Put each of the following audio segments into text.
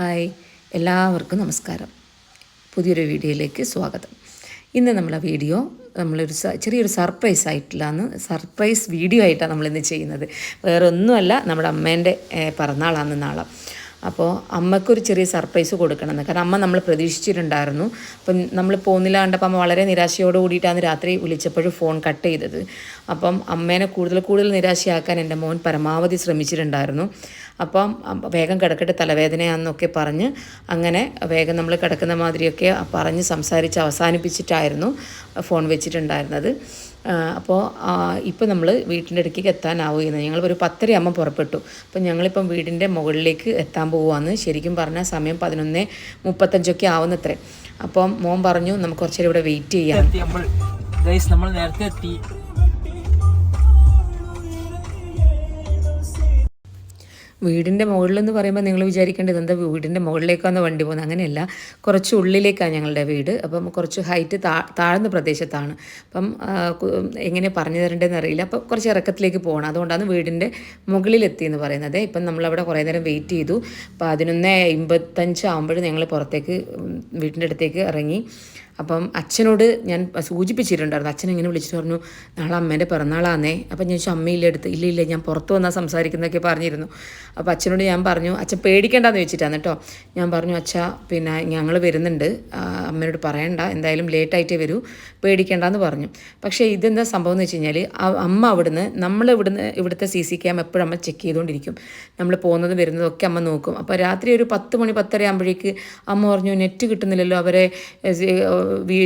Hi എല്ലാവർക്കും നമസ്കാരം. പുതിയൊരു വീഡിയോയിലേക്ക് സ്വാഗതം. ഇന്ന് നമ്മളെ വീഡിയോ നമ്മളൊരു ചെറിയൊരു സർപ്രൈസ് ആയിട്ടില്ലാന്ന് സർപ്രൈസ് വീഡിയോ ആയിട്ടാണ് നമ്മളിന്ന് ചെയ്യുന്നത്. വേറെ ഒന്നുമല്ല നമ്മുടെ അമ്മേന്റെ പിറന്നാളാണ് നാളെ. അപ്പോൾ അമ്മയ്ക്കൊരു ചെറിയ സർപ്രൈസ് കൊടുക്കണമെന്ന്. കാരണം അമ്മ നമ്മൾ പ്രതീക്ഷിച്ചിട്ടുണ്ടായിരുന്നു. അപ്പം നമ്മൾ പോകുന്നില്ല കണ്ടപ്പോൾ അമ്മ വളരെ നിരാശയോട് കൂടിയിട്ടാണ് രാത്രി വിളിച്ചപ്പോഴും ഫോൺ കട്ട് ചെയ്തത്. അപ്പം അമ്മേനെ കൂടുതൽ കൂടുതൽ നിരാശയാക്കാൻ എന്റെ മോൻ പരമാവധി ശ്രമിച്ചിട്ടുണ്ടായിരുന്നു. അപ്പം വേഗം കിടക്കട്ടെ തലവേദനയാണെന്നൊക്കെ പറഞ്ഞ് അങ്ങനെ വേഗം നമ്മൾ കിടക്കുന്ന മാതിരിയൊക്കെ പറഞ്ഞ് സംസാരിച്ച് അവസാനിപ്പിച്ചിട്ടായിരുന്നു ഫോൺ വെച്ചിട്ടുണ്ടായിരുന്നത്. അപ്പോൾ ഇപ്പോൾ നമ്മൾ വീട്ടിന്റെ അടുക്കേക്ക് എത്താനാവുകയെന്ന് ഞങ്ങൾ ഒരു പത്തരയാകുമ്പോൾ പുറപ്പെട്ടു. അപ്പം ഞങ്ങളിപ്പം വീടിന്റെ മുകളിലേക്ക് എത്താൻ പോവുകയാണ് ശരിക്കും പറഞ്ഞാൽ സമയം പതിനൊന്ന് മുപ്പത്തഞ്ചൊക്കെ ആവുന്നത്രേ. അപ്പം മോൻ പറഞ്ഞു നമുക്ക് കുറച്ചേരം ഇവിടെ വെയിറ്റ് ചെയ്യാം. നമ്മൾ നേരത്തെ എത്തി. വീടിന്റെ മുകളിലെന്ന് പറയുമ്പോൾ നിങ്ങൾ വിചാരിക്കേണ്ടത് എന്താ വീടിന്റെ മുകളിലേക്കാണ് വണ്ടി പോകുന്നത്? അങ്ങനെയല്ല. കുറച്ച് ഉള്ളിലേക്കാണ് ഞങ്ങളുടെ വീട്. അപ്പം കുറച്ച് ഹൈറ്റ് താ താഴ്ന്ന പ്രദേശത്താണ്. അപ്പം എങ്ങനെ പറഞ്ഞു തരേണ്ടതെന്ന് അറിയില്ല. അപ്പം കുറച്ച് ഇറക്കത്തിലേക്ക് പോകണം. അതുകൊണ്ടാണ് വീടിന്റെ മുകളിലെത്തി എന്ന് പറയുന്നത്. ഇപ്പം നമ്മളവിടെ കുറേ നേരം വെയിറ്റ് ചെയ്തു. പതിനൊന്ന് അമ്പത്തഞ്ച് ആകുമ്പോഴും ഞങ്ങൾ പുറത്തേക്ക് വീട്ടിന്റെ അടുത്തേക്ക് ഇറങ്ങി. അപ്പം അച്ഛനോട് ഞാൻ സൂചിപ്പിച്ചിട്ടുണ്ടായിരുന്നു. അച്ഛൻ ഇങ്ങനെ വിളിച്ചിട്ട് പറഞ്ഞു നാളെ അമ്മേന്റെ പിറന്നാളാന്നേ. അപ്പം ഞാൻ ചോദിച്ചു അമ്മയില്ല? എടുത്ത് ഇല്ല ഇല്ല ഞാൻ പുറത്ത് വന്നാൽ സംസാരിക്കുന്നതൊക്കെ പറഞ്ഞിരുന്നു. അപ്പോൾ അച്ഛനോട് ഞാൻ പറഞ്ഞു അച്ഛൻ പേടിക്കേണ്ടെന്ന് വെച്ചിട്ടാണ് കേട്ടോ. ഞാൻ പറഞ്ഞു അച്ഛ പിന്നെ ഞങ്ങൾ വരുന്നുണ്ട്. അമ്മയോട് പറയണ്ട എന്തായാലും ലേറ്റായിട്ടേ വരൂ. പേടിക്കേണ്ടെന്ന് പറഞ്ഞു. പക്ഷേ ഇതെന്താ സംഭവം എന്ന് വെച്ച് കഴിഞ്ഞാൽ അമ്മ അവിടുന്ന് നമ്മൾ ഇവിടുന്ന് ഇവിടുത്തെ സി സി ക്യാം എപ്പോഴും അമ്മ ചെക്ക് ചെയ്തുകൊണ്ടിരിക്കും. നമ്മൾ പോകുന്നതും വരുന്നതും ഒക്കെ അമ്മ നോക്കും. അപ്പോൾ രാത്രി ഒരു പത്ത് മണി പത്തര ആകുമ്പോഴേക്ക് അമ്മ പറഞ്ഞു നെറ്റ് കിട്ടുന്നില്ലല്ലോ അവരെ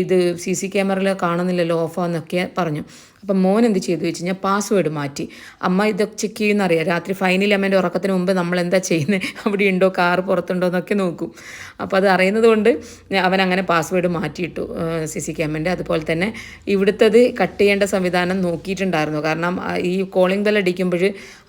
ഇത് സി സി ക്യാമറയിൽ കാണുന്നില്ലല്ലോ ഓഫാന്നൊക്കെ പറഞ്ഞു. അപ്പം മോൻ എന്ത് ചെയ്തു വെച്ച് കഴിഞ്ഞാൽ പാസ്വേഡ് മാറ്റി. അമ്മ ഇതൊക്കെ ചെക്ക് ചെയ്യുന്നറിയാം രാത്രി ഫൈനൽ അമ്മേന്റെ ഉറക്കത്തിന് മുമ്പ് നമ്മൾ എന്താ ചെയ്യുന്നത് അവിടെ ഉണ്ടോ കാറ് പുറത്തുണ്ടോ എന്നൊക്കെ നോക്കും. അപ്പോൾ അത് അറിയുന്നത് കൊണ്ട് അവൻ അങ്ങനെ പാസ്വേഡ് മാറ്റിയിട്ടു സി സി ക്യാമറിന്റെ. അതുപോലെ തന്നെ ഇവിടുത്തത് കട്ട് ചെയ്യേണ്ട സംവിധാനം നോക്കിയിട്ടുണ്ടായിരുന്നു. കാരണം ഈ കോളിംഗ് ബെൽ അടിക്കുമ്പോൾ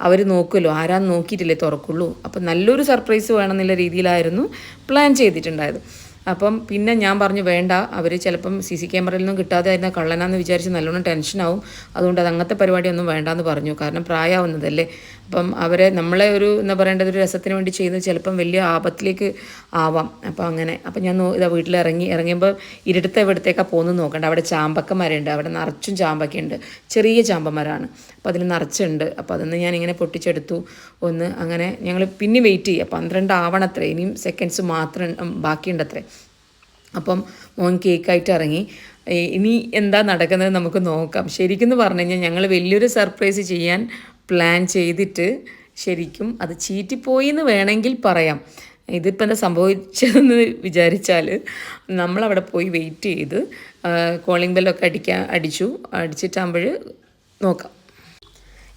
അവർ നോക്കുമല്ലോ ആരാന്ന് നോക്കിയിട്ടില്ലേ തുറക്കുള്ളൂ. അപ്പം നല്ലൊരു സർപ്രൈസ് വേണമെന്നുള്ള രീതിയിലായിരുന്നു പ്ലാൻ ചെയ്തിട്ടുണ്ടായത്. അപ്പം പിന്നെ ഞാൻ പറഞ്ഞു വേണ്ട അവർ ചിലപ്പം സി സി ക്യാമറയിൽ നിന്നും കിട്ടാതെ ആയിരുന്ന കള്ളനാന്ന് വിചാരിച്ച് നല്ലോണം ടെൻഷനാവും അതുകൊണ്ട് അത് അങ്ങനത്തെ പരിപാടിയൊന്നും വേണ്ടാന്ന് പറഞ്ഞു. കാരണം പ്രായമാവുന്നതല്ലേ അപ്പം അവരെ നമ്മളെ ഒരു എന്താ പറയേണ്ടത് ഒരു രസത്തിന് വേണ്ടി ചെയ്യുന്നത് ചിലപ്പം വലിയ ആപത്തിലേക്ക് ആവാം. അപ്പം അങ്ങനെ. അപ്പം ഞാൻ ഇതാ വീട്ടിൽ ഇറങ്ങി ഇറങ്ങിയപ്പോൾ ഇരുടുത്ത ഇവിടത്തേക്കാണ് പോകുന്നത് നോക്കണ്ട. അവിടെ ചാമ്പക്കന്മാരുണ്ട്. അവിടെ നിറച്ചും ചാമ്പക്കയുണ്ട്. ചെറിയ ചാമ്പന്മാരാണ്. അപ്പോൾ അതിൽ നിറച്ചുണ്ട്. അപ്പോൾ അതൊന്ന് ഞാൻ ഇങ്ങനെ പൊട്ടിച്ചെടുത്തു. ഒന്ന് അങ്ങനെ ഞങ്ങൾ പിന്നെ വെയിറ്റ് ചെയ്യുക പന്ത്രണ്ട് ആവണത്രേ. ഇനിയും സെക്കൻഡ്സ് മാത്രം ബാക്കിയുണ്ടത്രേ. അപ്പം മോൻ കേക്കായിട്ട് ഇറങ്ങി ഇനി എന്താ നടക്കുന്നത് നമുക്ക് നോക്കാം. ശരിക്കും പറഞ്ഞു കഴിഞ്ഞാൽ ഞങ്ങൾ വലിയൊരു സർപ്രൈസ് ചെയ്യാൻ പ്ലാൻ ചെയ്തിട്ട് ശരിക്കും അത് ചീറ്റിപ്പോയി എന്ന് വേണമെങ്കിൽ പറയാം. ഇതിപ്പോൾ എന്താ സംഭവിച്ചതെന്ന് വിചാരിച്ചാൽ നമ്മളവിടെ പോയി വെയിറ്റ് ചെയ്ത് കോളിംഗ് ബെല്ലൊക്കെ അടിക്കാൻ അടിച്ചു. അടിച്ചിട്ടാകുമ്പോൾ നോക്കാം.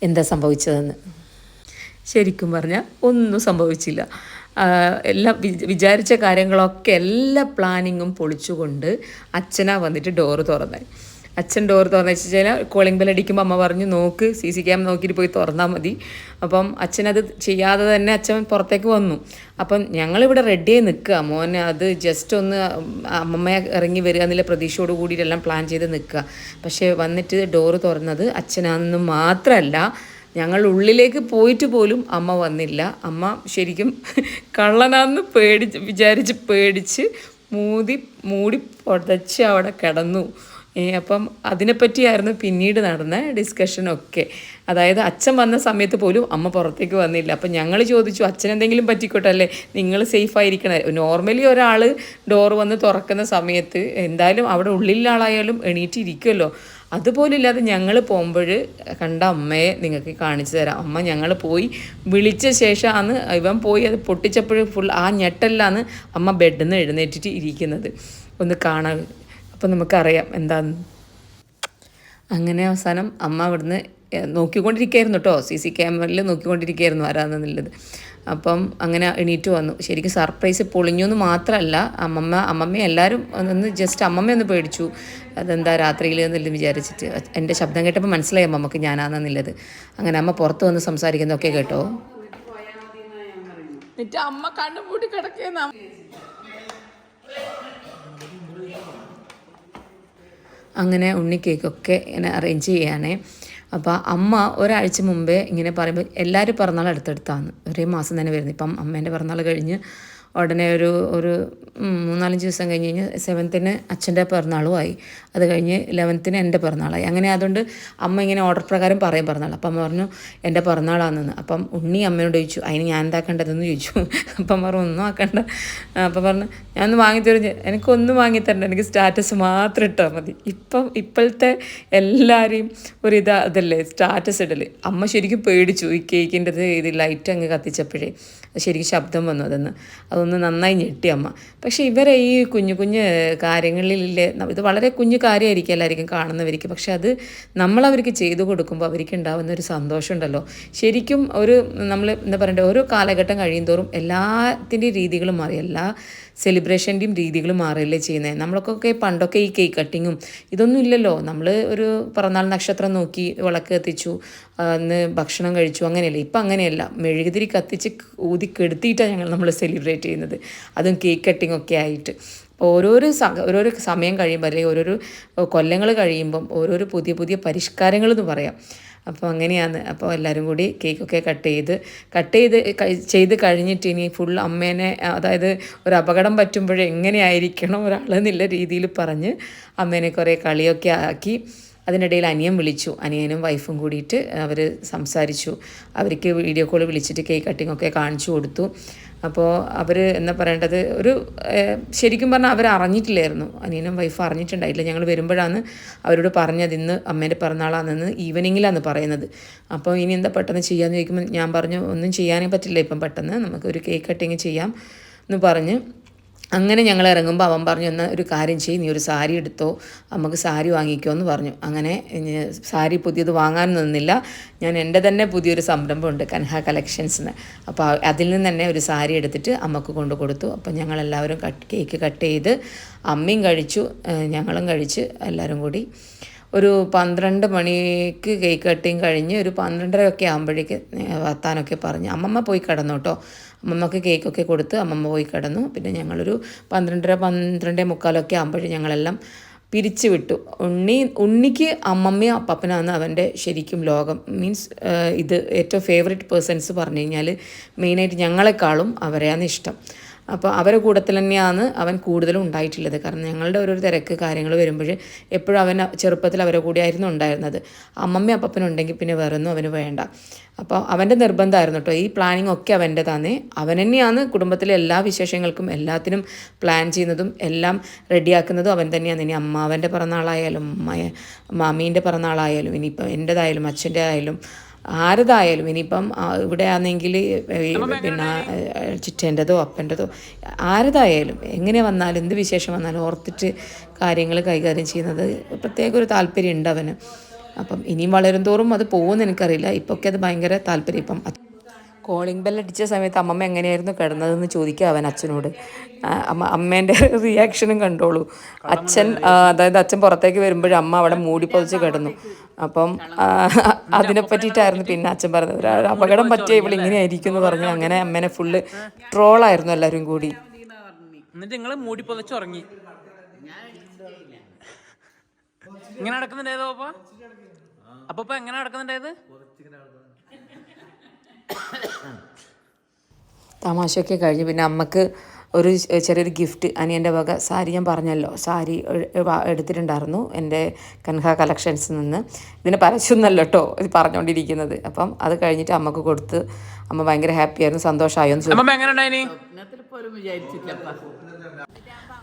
എന്താ സംഭവിച്ചതെന്ന്. ശരിക്കും പറഞ്ഞാൽ ഒന്നും സംഭവിച്ചില്ല. എല്ലാം വിചാരിച്ച കാര്യങ്ങളൊക്കെ എല്ലാ പ്ലാനിങ്ങും പൊളിച്ചുകൊണ്ട് അച്ഛനാ വന്നിട്ട് ഡോറ് തുറന്നത്. അച്ഛൻ ഡോർ തുറന്നു കഴിഞ്ഞാൽ കോളിംഗ് ബെൽ അടിക്കുമ്പോൾ അമ്മ പറഞ്ഞു നോക്ക് സി സി ക്യാം നോക്കിയിട്ട് പോയി തുറന്നാൽ മതി. അപ്പം അച്ഛനത് ചെയ്യാതെ തന്നെ അച്ഛൻ പുറത്തേക്ക് വന്നു. അപ്പം ഞങ്ങളിവിടെ റെഡിയായി നിൽക്കുക മോനെ അത് ജസ്റ്റ് ഒന്ന് അമ്മമ്മയെ ഇറങ്ങി വരിക എന്നുള്ള പ്രതീക്ഷയോട് കൂടിയിട്ടെല്ലാം പ്ലാൻ ചെയ്ത് നിൽക്കുക പക്ഷേ വന്നിട്ട് ഡോറ് തുറന്നത് അച്ഛനാണെന്ന് മാത്രമല്ല ഞങ്ങൾ ഉള്ളിലേക്ക് പോയിട്ട് പോലും അമ്മ വന്നില്ല. അമ്മ ശരിക്കും കള്ളനാന്ന് പേടിച്ച് വിചാരിച്ച് പേടിച്ച് മൂതി മൂടി പുതച്ച് അവിടെ കിടന്നു. അപ്പം അതിനെപ്പറ്റിയായിരുന്നു പിന്നീട് നടന്ന ഡിസ്കഷനൊക്കെ അതായത് അച്ഛൻ വന്ന സമയത്ത് പോലും അമ്മ പുറത്തേക്ക് വന്നില്ല. അപ്പം ഞങ്ങൾ ചോദിച്ചു അച്ഛൻ എന്തെങ്കിലും പറ്റിക്കോട്ടല്ലേ നിങ്ങൾ സേഫ് ആയിരിക്കണേ. നോർമലി ഒരാൾ ഡോർ വന്ന് തുറക്കുന്ന സമയത്ത് എന്തായാലും അവിടെ ഉള്ളിലുള്ള ആളായാലും എണീറ്റിരിക്കുമല്ലോ അതുപോലില്ലാതെ ഞങ്ങൾ പോകുമ്പോൾ കണ്ട അമ്മയെ നിങ്ങൾക്ക് കാണിച്ചു തരാം. അമ്മ ഞങ്ങൾ പോയി വിളിച്ച ശേഷം അന്ന് ഇവൻ പോയി അത് പൊട്ടിച്ചപ്പോൾ ഫുൾ ആ ഞെട്ടല്ലാണ് അമ്മ ബെഡിൽ നിന്ന് എഴുന്നേറ്റിട്ട് ഇരിക്കുന്നത്. ഒന്ന് കാണാൻ അപ്പം നമുക്കറിയാം എന്താന്ന്. അങ്ങനെ അവസാനം അമ്മ അവിടുന്ന് നോക്കിക്കൊണ്ടിരിക്കുകയായിരുന്നു കേട്ടോ സി സി ക്യാമറയിൽ നോക്കിക്കൊണ്ടിരിക്കുകയായിരുന്നു ആരാന്നുള്ളത് അപ്പം അങ്ങനെ എണീറ്റ് വന്നു. ശരിക്കും സർപ്രൈസ് പൊളിഞ്ഞു എന്ന് മാത്രമല്ല അമ്മമ്മ അമ്മമ്മ എല്ലാവരും ഒന്ന് ജസ്റ്റ് അമ്മമ്മ ഒന്ന് പേടിച്ചു. അതെന്താ രാത്രിയിൽ എന്നെല്ലാം വിചാരിച്ചിട്ട്. എന്റെ ശബ്ദം കേട്ടപ്പോൾ മനസ്സിലായി അമ്മമ്മക്ക് ഞാനാണെന്നുള്ളത് അങ്ങനെ അമ്മ പുറത്ത് വന്ന് സംസാരിക്കുന്നതൊക്കെ കേട്ടോ. എന്നിട്ട് അമ്മ കണ്ണുപൂട്ടി കിടക്കുന്ന അങ്ങനെ ഉണ്ണി കേക്കൊക്കെ ഇങ്ങനെ അറേഞ്ച് ചെയ്യാനേ. അപ്പോൾ അമ്മ ഒരാഴ്ച മുമ്പേ ഇങ്ങനെ പറയുമ്പോൾ എല്ലാവരും പിറന്നാൾ അടുത്തടുത്താണ്. ഒരേ മാസം തന്നെ വരുന്നത്. ഇപ്പം അമ്മേന്റെ പിറന്നാൾ കഴിഞ്ഞ് ഉടനെ ഒരു ഒരു മൂന്നാലഞ്ച് ദിവസം കഴിഞ്ഞ് കഴിഞ്ഞ് സെവൻത്തിന് അച്ഛന്റെ പിറന്നാളുമായി. അത് കഴിഞ്ഞ് ലെവൻത്തിന് എന്റെ പിറന്നാളായി. അങ്ങനെ അതുകൊണ്ട് അമ്മ ഇങ്ങനെ ഓർഡർ പ്രകാരം പറയും പിറന്നാൾ. അപ്പം അമ്മ പറഞ്ഞു എന്റെ പിറന്നാളാണെന്ന് അപ്പം ഉണ്ണി അമ്മയോട് ചോദിച്ചു അതിന് ഞാൻ എന്താക്കേണ്ടതെന്ന് ചോദിച്ചു. അപ്പം പറഞ്ഞു ഒന്നും ആക്കണ്ട. അപ്പം പറഞ്ഞു ഞാൻ ഒന്ന് വാങ്ങിത്തരും എനിക്കൊന്നും വാങ്ങിത്തരണ്ട എനിക്ക് സ്റ്റാറ്റസ് മാത്രം ഇട്ടാൽ മതി. ഇപ്പം ഇപ്പോഴത്തെ എല്ലാവരെയും ഒരു ഇതാ അതല്ലേ സ്റ്റാറ്റസ് ഇടൽ അമ്മ ശരിക്കും പേടിച്ചു ഈ കേക്കിന്റെ ഇത് ലൈറ്റ് അങ്ങ് കത്തിച്ചപ്പോഴേ. ശരിക്കും ശബ്ദം വന്നു അതെന്ന്. അതൊന്ന് നന്നായി ഞെട്ടി അമ്മ. പക്ഷേ ഇവരെ ഈ കുഞ്ഞു കുഞ്ഞ് കാര്യങ്ങളിലെ ഇത് വളരെ കുഞ്ഞു കാര്യമായിരിക്കും എല്ലാവർക്കും കാണുന്നവർക്ക് പക്ഷെ അത് നമ്മളവർക്ക് ചെയ്തു കൊടുക്കുമ്പോൾ അവർക്ക് ഉണ്ടാകുന്ന ഒരു സന്തോഷം ഉണ്ടല്ലോ. ശരിക്കും ഒരു നമ്മൾ എന്താ പറയണ്ടേ ഓരോ കാലഘട്ടം കഴിയുന്തോറും എല്ലാത്തിന്റെയും രീതികളും മാറി. എല്ലാ സെലിബ്രേഷന്റെയും രീതികളും മാറിയല്ലേ ചെയ്യുന്നത്? നമ്മളൊക്കെ പണ്ടൊക്കെ ഈ കേക്ക് കട്ടിങ്ങും ഇതൊന്നും ഇല്ലല്ലോ. നമ്മൾ ഒരു പിറന്നാൾ നക്ഷത്രം നോക്കി വിളക്ക് കത്തിച്ചു അന്ന് ഭക്ഷണം കഴിച്ചു അങ്ങനെയല്ല? ഇപ്പം അങ്ങനെയല്ല. മെഴുകുതിരി കത്തിച്ച് ഊതി കെടുത്തിയിട്ടാണ് ഞങ്ങൾ നമ്മൾ സെലിബ്രേറ്റ് ചെയ്യുന്നത്. അതും കേക്ക് കട്ടിംഗ് ഒക്കെ ആയിട്ട്. ഓരോരോ ഓരോരോ സമയം കഴിയുമ്പോൾ അല്ലെങ്കിൽ ഓരോരോ കൊല്ലങ്ങൾ കഴിയുമ്പം ഓരോരോ പുതിയ പുതിയ പരിഷ്കാരങ്ങൾ എന്ന് പറയാം. അപ്പോൾ അങ്ങനെയാണ്. അപ്പോൾ എല്ലാവരും കൂടി കേക്കൊക്കെ കട്ട് ചെയ്ത് കട്ട് ചെയ്ത് ചെയ്ത് കഴിഞ്ഞിട്ട് ഇനി ഫുൾ അമ്മേനെ അതായത് ഒരു അപകടം പറ്റുമ്പോഴേ എങ്ങനെയായിരിക്കണം ഒരാളെന്നുള്ള രീതിയിൽ പറഞ്ഞ് അമ്മേനെ കുറേ കളിയൊക്കെ ആക്കി അതിനിടയിൽ അനിയൻ വിളിച്ചു. അനിയനും വൈഫും കൂടിയിട്ട് അവർ സംസാരിച്ചു. അവർക്ക് വീഡിയോ കോൾ വിളിച്ചിട്ട് കേക്ക് കട്ടിങ്ങൊക്കെ കാണിച്ചു കൊടുത്തു. അപ്പോൾ അവർ എന്താ പറയേണ്ടത്? ഒരു ശരിക്കും പറഞ്ഞാൽ അവർ അറിഞ്ഞിട്ടില്ലായിരുന്നു. അനിയനും വൈഫ് അറിഞ്ഞിട്ടുണ്ടായില്ല ഞങ്ങൾ വരുമ്പോഴാണ് അവരോട് പറഞ്ഞത് ഇന്ന് അമ്മേന്റെ പിറന്നാളാണെന്ന് ഈവനിങ്ങിലാണ് പറയുന്നത്. അപ്പോൾ ഇനി എന്താ പെട്ടെന്ന് ചെയ്യാമെന്ന് ചോദിക്കുമ്പോൾ ഞാൻ പറഞ്ഞു ഒന്നും ചെയ്യാനേ പറ്റില്ല ഇപ്പം പെട്ടെന്ന്. നമുക്ക് ഒരു കേക്ക് കട്ടിങ് ചെയ്യാം എന്ന് പറഞ്ഞ് അങ്ങനെ ഞങ്ങൾ ഇറങ്ങുമ്പോൾ അവൻ പറഞ്ഞു എന്നാൽ ഒരു കാര്യം ചെയ്യും നീ ഒരു സാരി എടുത്തോ നമുക്ക് സാരി വാങ്ങിക്കോ എന്ന് പറഞ്ഞു. അങ്ങനെ സാരി പുതിയത് വാങ്ങാൻ നിന്നില്ല. ഞാൻ എന്റെ തന്നെ പുതിയൊരു സംരംഭമുണ്ട് കൻഹ കളക്ഷൻസിന് അപ്പോൾ അതിൽ നിന്ന് തന്നെ ഒരു സാരി എടുത്തിട്ട് അമ്മയ്ക്ക് കൊണ്ട് കൊടുത്തു. അപ്പോൾ ഞങ്ങളെല്ലാവരും കട്ട് കേക്ക് കട്ട് ചെയ്ത് അമ്മയും കഴിച്ചു ഞങ്ങളും കഴിച്ച് എല്ലാവരും കൂടി. ഒരു പന്ത്രണ്ട് മണിക്ക് കേക്ക് കട്ടിങ് കഴിഞ്ഞ് ഒരു പന്ത്രണ്ടരയൊക്കെ ആകുമ്പോഴേക്ക് വർത്താനൊക്കെ പറഞ്ഞ്. അമ്മമ്മ പോയി കിടന്നു കേട്ടോ. അമ്മമ്മക്ക് കേക്കൊക്കെ കൊടുത്ത് അമ്മമ്മ പോയി കിടന്നു. പിന്നെ ഞങ്ങളൊരു പന്ത്രണ്ടര പന്ത്രണ്ടേ മുക്കാലൊക്കെ ആകുമ്പോഴേ ഞങ്ങളെല്ലാം പിരിച്ചു വിട്ടു. ഉണ്ണി ഉണ്ണിക്ക് അമ്മമ്മയും അപ്പപ്പനാണ് അവന്റെ ശരിക്കും ലോകം. മീൻസ് ഇത് ഏറ്റവും ഫേവറേറ്റ് പേഴ്സൺസ് പറഞ്ഞു കഴിഞ്ഞാൽ മെയിനായിട്ട് ഞങ്ങളെക്കാളും അവരെയാണ് ഇഷ്ടം. അപ്പോൾ അവരെ കൂട്ടത്തിൽ തന്നെയാണ് അവൻ കൂടുതലും ഉണ്ടായിട്ടുള്ളത്. കാരണം ഞങ്ങളുടെ ഓരോ തിരക്ക് കാര്യങ്ങൾ വരുമ്പോൾ എപ്പോഴും അവൻ ചെറുപ്പത്തിൽ അവരെ കൂടിയായിരുന്നു ഉണ്ടായിരുന്നത്. അമ്മമ്മ അപ്പപ്പനുണ്ടെങ്കിൽ പിന്നെ വേറെ ഒന്നും അവന് വേണ്ട. അപ്പോൾ അവന്റെ നിർബന്ധമായിരുന്നു കേട്ടോ. ഈ പ്ലാനിങ് ഒക്കെ അവന്റെ തന്നെ. അവൻ തന്നെയാണ് കുടുംബത്തിലെ എല്ലാ വിശേഷങ്ങൾക്കും എല്ലാത്തിനും പ്ലാൻ ചെയ്യുന്നതും എല്ലാം റെഡിയാക്കുന്നതും അവൻ തന്നെയാണ്. ഇനി അമ്മാവന്റെ പിറന്നാളായാലും അമ്മ മാമീന്റെ പിറന്നാളായാലും ഇനിയിപ്പോൾ എന്റെതായാലും അച്ഛന്റെ ആയാലും ആരതായാലും ഇനിയിപ്പം ഇവിടെ ആണെങ്കിൽ പിന്നെ ചിറ്റേന്റെതോ അപ്പന്റെതോ ആരതായാലും എങ്ങനെ വന്നാലും എന്ത് വിശേഷം വന്നാലും ഓർത്തിട്ട് കാര്യങ്ങൾ കൈകാര്യം ചെയ്യുന്നത് പ്രത്യേക ഒരു താല്പര്യം ഉണ്ട് അവന്. അപ്പം ഇനിയും വളരും തോറും അത് പോകുമെന്ന് എനിക്കറിയില്ല. ഇപ്പൊക്കെ അത് ഭയങ്കര താല്പര്യം. ഇപ്പം കോളിംഗ് ബെൽ അടിച്ച സമയത്ത് അമ്മമ്മ എങ്ങനെയായിരുന്നു കിടന്നതെന്ന് ചോദിക്കുക അവൻ അച്ഛനോട്. അമ്മ അമ്മേന്റെ റിയാക്ഷനും കണ്ടോളൂ. അച്ഛൻ അതായത് അച്ഛൻ പുറത്തേക്ക് വരുമ്പോഴും അമ്മ അവിടെ മൂടി പൊതിച്ച് കിടന്നു. അപ്പം അതിനെ പറ്റിയിട്ടായിരുന്നു പിന്നെ അച്ഛൻ പറഞ്ഞത്. ഒരു അപകടം പറ്റിയ ഇവിടെ ഇങ്ങനെ ആയിരിക്കും എന്ന് പറഞ്ഞു അങ്ങനെ അമ്മേനെ ഫുള്ള് ട്രോളായിരുന്നു എല്ലാവരും കൂടി. എന്നിട്ട് നിങ്ങൾ ഇങ്ങനെ നടക്കുന്നുണ്ടായതോ അപ്പ? എങ്ങനെ നടക്കുന്നുണ്ടായത്? തമാശയൊക്കെ കഴിഞ്ഞ് പിന്നെ അമ്മയ്ക്ക് ഒരു ചെറിയൊരു ഗിഫ്റ്റ് അനിയന്റെ വക സാരി ഞാൻ പറഞ്ഞല്ലോ. സാരി എടുത്തിട്ടുണ്ടായിരുന്നു എന്റെ കൻഹ കളക്ഷൻസിൽ നിന്ന്. ഇതിന് പരസ്യമൊന്നല്ല കേട്ടോ ഇത് പറഞ്ഞുകൊണ്ടിരിക്കുന്നത് അപ്പം അത് കഴിഞ്ഞിട്ട് അമ്മയ്ക്ക് കൊടുത്ത് അമ്മ ഭയങ്കര ഹാപ്പിയായിരുന്നു സന്തോഷമായോ എന്ന് ചോദിച്ചു. അമ്മ എങ്ങനെ ഉണ്ടായിനി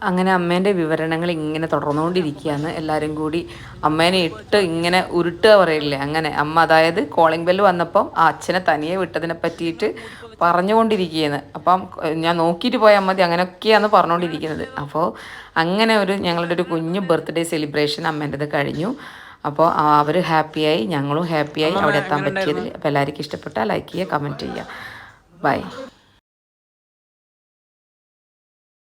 അങ്ങനെ അമ്മേന്റെ വിവരണങ്ങൾ ഇങ്ങനെ തുടർന്നുകൊണ്ടിരിക്കുകയാണ്. എല്ലാവരും കൂടി അമ്മേനെ ഇട്ട് ഇങ്ങനെ ഉരുട്ടുക പറയില്ലേ? അങ്ങനെ അമ്മ അതായത് കോളിംഗ് ബെല്ല് വന്നപ്പം ആ അച്ഛനെ തനിയെ വിട്ടതിനെ പറ്റിയിട്ട് പറഞ്ഞുകൊണ്ടിരിക്കുകയാണ്. അപ്പം ഞാൻ നോക്കിയിട്ട് പോയാൽ മതി അങ്ങനെയൊക്കെയാണ് പറഞ്ഞുകൊണ്ടിരിക്കുന്നത്. അപ്പോൾ അങ്ങനെ ഒരു ഞങ്ങളുടെ ഒരു കുഞ്ഞു ബർത്ത്ഡേ സെലിബ്രേഷൻ അമ്മേന്റെത് കഴിഞ്ഞു. അപ്പോൾ അവർ ഹാപ്പിയായി ഞങ്ങളും ഹാപ്പിയായി അവിടെ എത്താൻ പറ്റിയതിൽ. അപ്പോൾ എല്ലാവർക്കും ഇഷ്ടപ്പെട്ടാൽ ലൈക്ക് ചെയ്യുക കമന്റ് ചെയ്യുക. ബൈ